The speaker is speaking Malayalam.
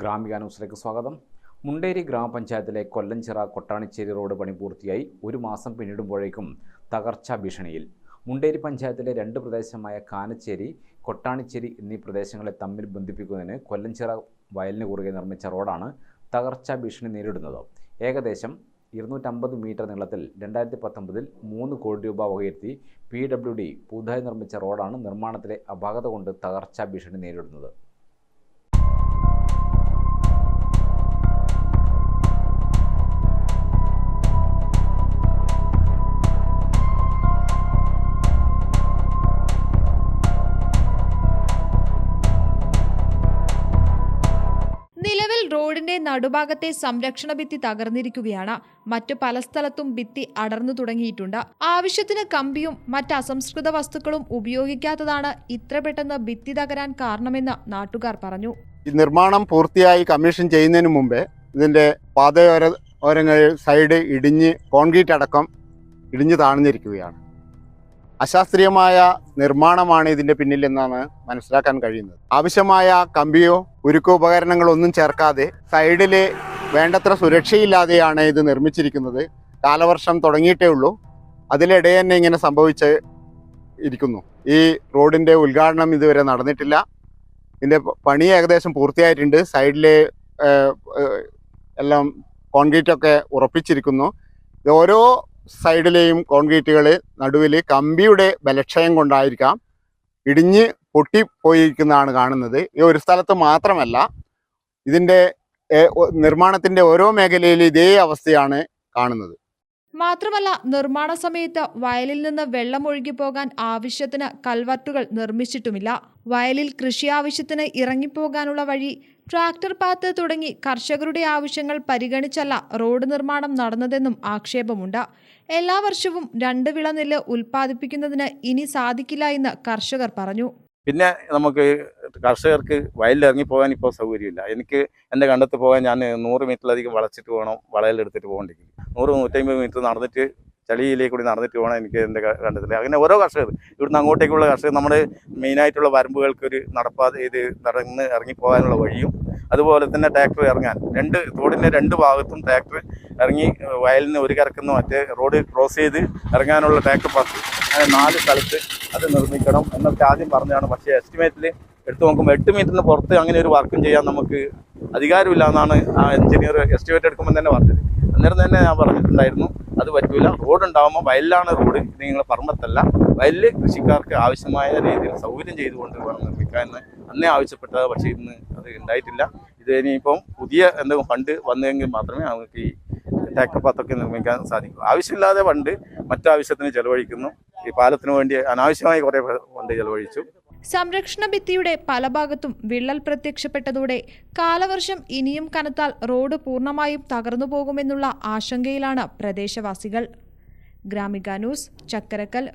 ഗ്രാമിക സ്വാഗതം. മുണ്ടേരി ഗ്രാമപഞ്ചായത്തിലെ കൊല്ലഞ്ചിറ കൊട്ടാണിച്ചേരി റോഡ് പണി പൂർത്തിയായി. ഒരു മാസം പിന്നിടുമ്പോഴേക്കും തകർച്ചാ ഭീഷണിയിൽ. മുണ്ടേരി പഞ്ചായത്തിലെ രണ്ട് പ്രദേശമായ കാനച്ചേരി കൊട്ടാണിച്ചേരി എന്നീ പ്രദേശങ്ങളെ തമ്മിൽ ബന്ധിപ്പിക്കുന്നതിന് കൊല്ലഞ്ചിറ വയലിന് കുറുകെ നിർമ്മിച്ച റോഡാണ് തകർച്ചാ ഭീഷണി നേരിടുന്നത്. ഏകദേശം ഇരുന്നൂറ്റമ്പത് മീറ്റർ നീളത്തിൽ രണ്ടായിരത്തി പത്തൊമ്പതിൽ മൂന്ന് കോടി രൂപ വകയിരുത്തി പി ഡബ്ല്യു ഡി പുതുതായി നിർമ്മിച്ച റോഡാണ് നിർമ്മാണത്തിലെ അപാകത കൊണ്ട് തകർച്ചാ ഭീഷണി നേരിടുന്നത്. റോഡിന്റെ നടുഭാഗത്തെ സംരക്ഷണ ഭിത്തി തകർന്നിരിക്കുകയാണ്. മറ്റു പല സ്ഥലത്തും ഭിത്തി അടർന്നു തുടങ്ങിയിട്ടുണ്ട്. ആവശ്യത്തിന് കമ്പിയും മറ്റ് അസംസ്കൃത വസ്തുക്കളും ഉപയോഗിക്കാത്തതാണ് ഇത്ര പെട്ടെന്ന് ഭിത്തി തകരാൻ കാരണമെന്ന് നാട്ടുകാർ പറഞ്ഞു. ഈ നിർമ്മാണം പൂർത്തിയായി കമ്മീഷൻ ചെയ്യുന്നതിന് മുമ്പേ ഇതിന്റെ പാതയോര ഓരങ്ങളിൽ സൈഡ് ഇടിഞ്ഞ് കോൺക്രീറ്റ് അടക്കം ഇടിഞ്ഞു താഴ്ന്നിരിക്കുകയാണ്. അശാസ്ത്രീയമായ നിർമ്മാണമാണ് ഇതിന്റെ പിന്നിൽ എന്നാണ് മനസ്സിലാക്കാൻ കഴിയുന്നത്. ആവശ്യമായ കമ്പിയോ ഉരുക്കോ ഉപകരണങ്ങളോ ഒന്നും ചേർക്കാതെ സൈഡിൽ വേണ്ടത്ര സുരക്ഷയില്ലാതെയാണ് ഇത് നിർമ്മിച്ചിരിക്കുന്നത്. കാലവർഷം തുടങ്ങിയിട്ടേ ഉള്ളൂ. അതിലിടെ തന്നെ ഇങ്ങനെ സംഭവിച്ച് ഇരിക്കുന്നു. ഈ റോഡിന്റെ ഉദ്ഘാടനം ഇതുവരെ നടന്നിട്ടില്ല. ഇതിന്റെ പണി ഏകദേശം പൂർത്തിയായിട്ടുണ്ട്. സൈഡിലെ എല്ലാം കോൺക്രീറ്റൊക്കെ ഉറപ്പിച്ചിരിക്കുന്നു. ഓരോ സൈഡിലെയും കോൺക്രീറ്റുകൾ നടുവിൽ കമ്പിയുടെ ബലക്ഷയം കൊണ്ടായിരിക്കാം ഇടിഞ്ഞ് പൊട്ടിപ്പോയിരിക്കുന്നതാണ് കാണുന്നത്. ഈ ഒരു സ്ഥലത്ത് മാത്രമല്ല ഇതിന്റെ നിർമ്മാണത്തിന്റെ ഓരോ മേഖലയിലും ഇതേ അവസ്ഥയാണ് കാണുന്നത്. മാത്രമല്ല നിർമ്മാണ സമയത്ത് വയലിൽ നിന്ന് വെള്ളം ഒഴുകിപ്പോകാൻ ആവശ്യത്തിന് കൽവർട്ടുകൾ നിർമ്മിച്ചിട്ടുമില്ല. വയലിൽ കൃഷി ആവശ്യത്തിന് ഇറങ്ങിപ്പോകാനുള്ള വഴി ട്രാക്ടർ പാത്ത് തുടങ്ങി കർഷകരുടെ ആവശ്യങ്ങൾ പരിഗണിച്ചല്ല റോഡ് നിർമ്മാണം നടന്നതെന്നും ആക്ഷേപമുണ്ട്. എല്ലാ വർഷവും രണ്ട് വിള നെല്ല് ഉൽപ്പാദിപ്പിക്കുന്നതിന് ഇനി സാധിക്കില്ല എന്ന് കർഷകർ പറഞ്ഞു. പിന്നെ നമുക്ക് കർഷകർക്ക് വയലിൽ ഇറങ്ങി പോകാൻ ഇപ്പോൾ സൗകര്യമില്ല. എനിക്ക് എന്റെ കണ്ടത്ത് പോകാൻ ഞാൻ നൂറ് മീറ്ററിലധികം വളച്ചിട്ട് പോകണം വളയിലെടുത്തിട്ട് പോകേണ്ടിരിക്കും നൂറ് നൂറ്റമ്പത് മീറ്റർ നടന്നിട്ട് ചളിയിലേക്ക് കൂടി നടന്നിട്ട് പോകണം എനിക്ക് എന്റെ കണ്ടത്തിൽ അങ്ങനെ ഓരോ കർഷകർ ഇവിടുന്ന് അങ്ങോട്ടേക്കുള്ള കർഷകർ നമ്മുടെ മെയിനായിട്ടുള്ള വരമ്പുകൾക്ക് ഒരു നടപ്പാതെ ഇത് നടന്ന് ഇറങ്ങിപ്പോകാനുള്ള വഴിയും അതുപോലെ തന്നെ ട്രാക്ടർ ഇറങ്ങാൻ. രണ്ട് റോഡിന്റെ രണ്ട് ഭാഗത്തും ട്രാക്ടർ ഇറങ്ങി വയലിന് ഒരു കറക്കുന്ന മറ്റേ റോഡ് ക്രോസ് ചെയ്ത് ഇറങ്ങാനുള്ള ട്രാക്ടർ പാസ് അങ്ങനെ നാല് സ്ഥലത്ത് അത് നിർമ്മിക്കണം എന്നൊക്കെ ആദ്യം പറഞ്ഞതാണ് പക്ഷേ എസ്റ്റിമേറ്റിൽ എടുത്തു നോക്കുമ്പോൾ എട്ട് മീറ്ററിന് പുറത്ത് അങ്ങനെ ഒരു വർക്കും ചെയ്യാൻ നമുക്ക് അധികാരമില്ല എന്നാണ് ആ എഞ്ചിനീയർ എസ്റ്റിമേറ്റ് എടുക്കുമ്പോൾ തന്നെ പറഞ്ഞത്. അന്നേരം തന്നെ ഞാൻ പറഞ്ഞിട്ടുണ്ടായിരുന്നു അത് പറ്റൂല. റോഡ് ഉണ്ടാകുമ്പോൾ വയലിലാണ് റോഡ് നിങ്ങൾ പറമ്പത്തല്ല വയലിൽ കൃഷിക്കാർക്ക് ആവശ്യമായ രീതിയിൽ സൗകര്യം ചെയ്തുകൊണ്ട് വേണം നിർമ്മിക്കാൻ എന്ന് അന്നേ ആവശ്യപ്പെട്ടത്. പക്ഷേ ഇന്ന് അത് ഉണ്ടായിട്ടില്ല. ഇത് ഇനിയിപ്പം പുതിയ എന്തെങ്കിലും ഫണ്ട് വന്നെങ്കിൽ മാത്രമേ നമുക്ക് ഈ ടാക്ടർ പാത്തൊക്കെ നിർമ്മിക്കാൻ സാധിക്കൂ. ആവശ്യമില്ലാതെ ഫണ്ട് മറ്റാവശ്യത്തിന് ചെലവഴിക്കുന്നു. ഈ പാലത്തിന് വേണ്ടി അനാവശ്യമായി കുറേ ഫണ്ട് ചെലവഴിച്ചു. സംരക്ഷണ ഭിത്തിയുടെ പല ഭാഗത്തും വിള്ളൽ പ്രത്യക്ഷപ്പെട്ടതോടെ കാലവർഷം ഇനിയും കനത്താൽ റോഡ് പൂർണമായും തകർന്നു പോകുമെന്നുള്ള ആശങ്കയിലാണ് പ്രദേശവാസികൾ. ഗ്രാമിക ന്യൂസ് ചക്കരക്കൽ.